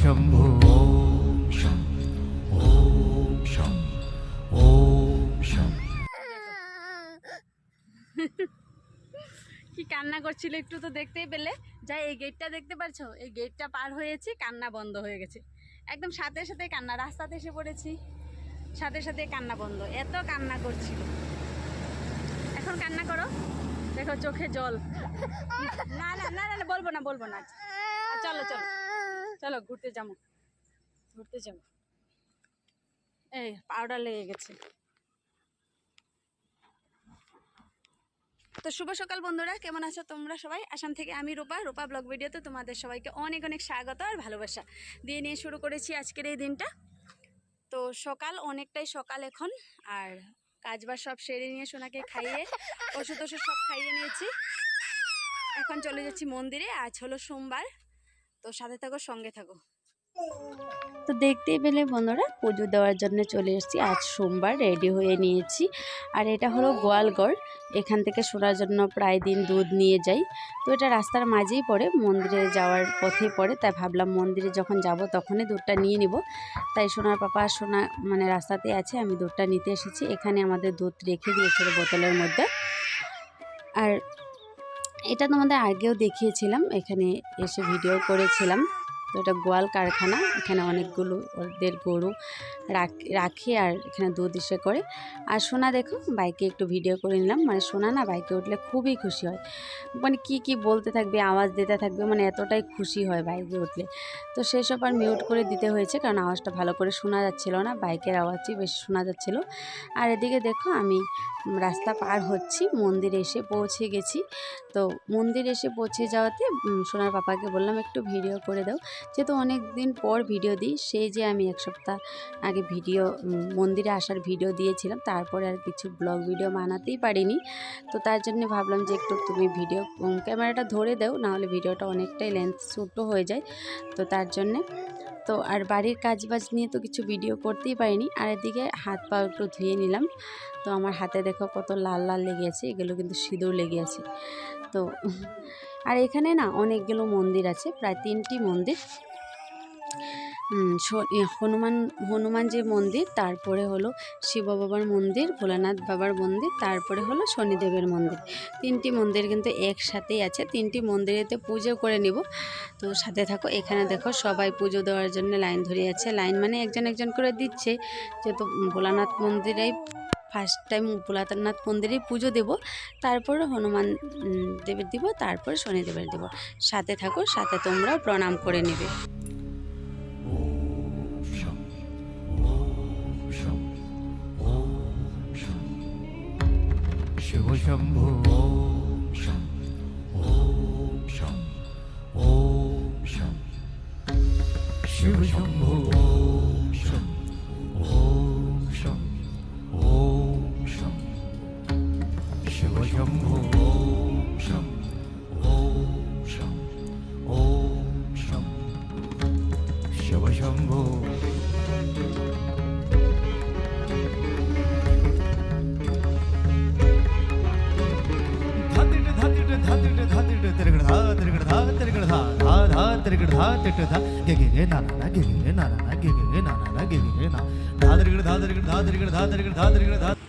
শম্ভু। ওম শম ওম শম ওম শম কি কান্না করছিল একটু তো দেখতেই পেলে। যাই এই গেটটা দেখতে পারছ? এই গেটটা পার হয়েছি কান্না বন্ধ হয়ে গেছে। একদম সাথে সাথে কান্না রাস্তাতে এসে পড়েছি। সাথে সাথে কান্না বন্ধ। এত কান্না করছিল। এখন কান্না করো। দেখো চোখে জল। না না না না বলব না বলব না। চলো চলো। চলো ঘুরতে যাব। ঘুরতে যাব। এই পাউডার লেগে গেছে। তো শুভ সকাল বন্ধুরা, কেমন আছো তোমরা সবাই? আসাম থেকে আমি রূপা রূপা ব্লগ ভিডিওতে তোমাদের সবাইকে অনেক অনেক স্বাগত আর ভালোবাসা। দিয়ে নিয়ে শুরু করেছি আজকের এই দিনটা। তো সকাল অনেকটাই সকাল এখন, আর কাজবাজ সব সেরে নিয়ে সোনাকে খাইয়ে, ওষুধ ওষুধ সব খাইয়ে নিয়েছি। এখন চলে যাচ্ছি মন্দিরে, আজ হলো সোমবার। তো সাথে থাকো, সঙ্গে থাকো। তো দেখতেই পেলে বন্ধুরা, পুজো দেওয়ার জন্য চলে এসেছি। আজ সোমবার রেডি হয়ে নিয়েছি। আর এটা হলো গোয়ালগড়। এখান থেকে শোনার জন্য প্রায় দিন দুধ নিয়ে যাই। তো এটা রাস্তার মাঝেই পড়ে, মন্দিরে যাওয়ার পথে পড়ে। তাই ভাবলাম মন্দিরে যখন যাব তখনই দুধটা নিয়ে নিব। তাই সোনার পাপা সোনা মানে রাস্তাতে আছে, আমি দুধটা নিতে এসেছি। এখানে আমাদের দুধ রেখে দিয়েছিল বোতলের মধ্যে। আর এটা তোমাদের আগেও দেখিয়েছিলাম এখানে এসে ভিডিও করেছিলাম। তো এটা গোয়াল কারখানা, এখানে অনেকগুলো ওদের গরু রাখ- আর এখানে দুধ ইসে করে। আর সোনা দেখো, বাইকে একটু ভিডিও করে নিলাম। মানে সোনা না বাইকে উঠলে খুবই খুশি হয়। মানে কি কি বলতে থাকবে, আওয়াজ দিতে থাকবে মানে এতটাই খুশি হয় বাইকে উঠলে। তো সেসব আর মিউট করে দিতে হয়েছে, কারণ আওয়াজটা ভালো করে শোনা যাচ্ছিল না, বাইকের আওয়াজই বেশি শোনা যাচ্ছিল। আর এদিকে দেখো, আমি রাস্তা পার হচ্ছি, মন্দিরে এসে পৌঁছে গেছি। তো মন্দির এসে পৌঁছে যাওয়াতে সোনার পাপাকে বললাম, একটু ভিডিও করে দাও। যেহেতু অনেক দিন পর ভিডিও দিই, সেই যে আমি এক সপ্তাহ আগে ভিডিও মন্দিরে আসার ভিডিও দিয়েছিলাম, তারপরে আর কিছু ব্লগ ভিডিও বানাতেই পারিনি। তো তার জন্য ভাবলাম যে একটু তুমি ভিডিও ক্যামেরাটা ধরে দাও, নাহলে ভিডিওটা অনেকটাই লেন্থ ছোটো হয়ে যায়। তো তার জন্যে, তো আর বাড়ির কাজ বাজ নিয়ে তো কিছু ভিডিও করতেই পারিনি। আর এদিকে হাত পা একটু ধুয়ে নিলাম। তো আমার হাতে দেখো কত লাল লাল লেগে আছে, এগুলো কিন্তু সিঁদুর লেগে আছে। তো আর এখানে না অনেকগুলো মন্দির আছে প্রায় তিনটি মন্দির। এ, হনুমান হনুমানজির মন্দির তারপরে হলো শিব বাবার মন্দির ভোলানাথ বাবার মন্দির তারপরে হলো শনিদেবের মন্দির। তিনটি মন্দির কিন্তু একসাথেই আছে তিনটি মন্দিরেতে পুজো করে নিব। তো সাথে থাকো এখানে দেখো সবাই পুজো দেওয়ার জন্য লাইন ধরে আছে। লাইন মানে একজন একজন করে দিচ্ছে যেহেতু ভোলানাথ মন্দিরেই ফার্স্ট টাইম ভোলানাথ মন্দিরেই পুজো দেব, তারপর হনুমান দেবের দিব, তারপরে শনিদেবের দেব। সাথে থাকো, সাথে তোমরাও প্রণাম করে নেবে। শিব শম্ভু तिकडे धा तिट धा गे गे गे ना ना गे गे गे ना ना गे गे गे ना ना गे गे गे ना. धा तिकडे धा तिकडे धा तिकडे धा तिकडे धा तिकडे धा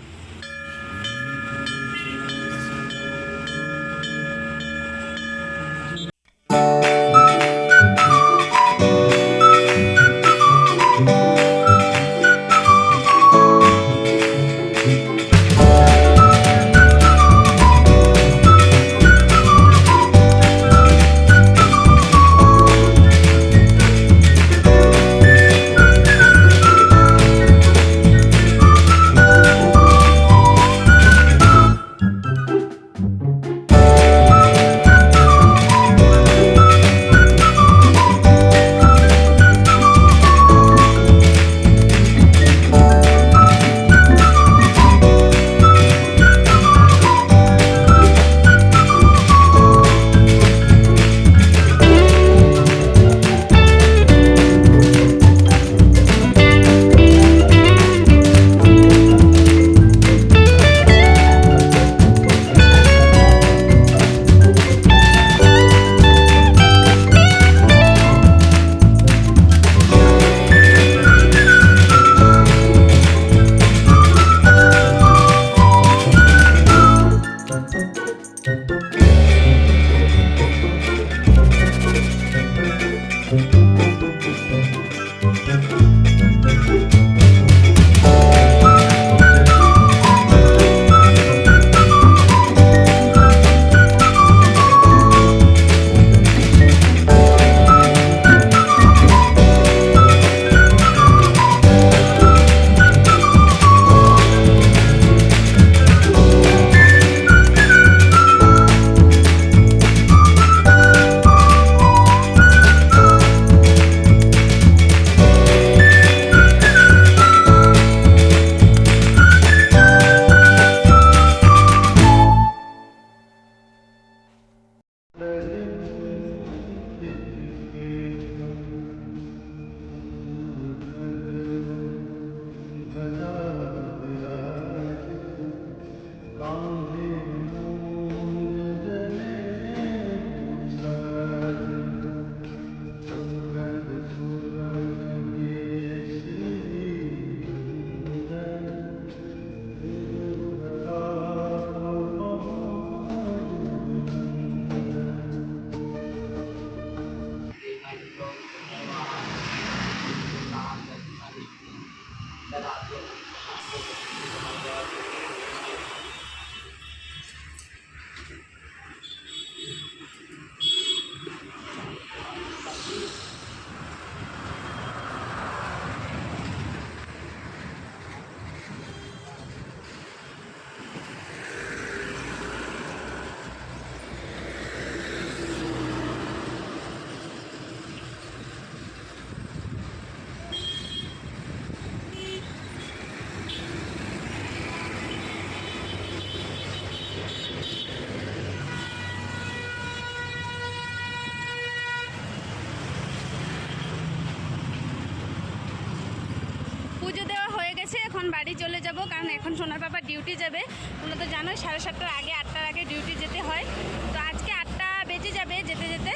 তিরগড় দেওয়া হয়ে গেছে, এখন বাড়ি চলে যাব, কারণ এখন সোনার পাপা ডিউটি যাবে। তোমরা তো জানোই, সাড়ে সাতটার আগে, আটটার আগে ডিউটি যেতে হয়। তো আজকে আটটা বেজে যাবে যেতে যেতে।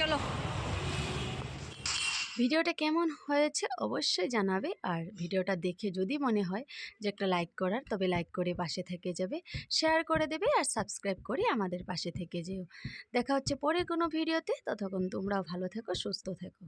চলো। ভিডিওটা কেমন হয়েছে অবশ্যই জানাবে, আর ভিডিওটা দেখে যদি মনে হয় যে একটা লাইক করার, তবে লাইক করে পাশে থেকে যাবে শেয়ার করে দেবে, আর সাবস্ক্রাইব করে আমাদের পাশে থেকে যেও। দেখা হচ্ছে পরে কোনো ভিডিওতে, ততক্ষণ তোমরাও ভালো থেকো, সুস্থ থেকো।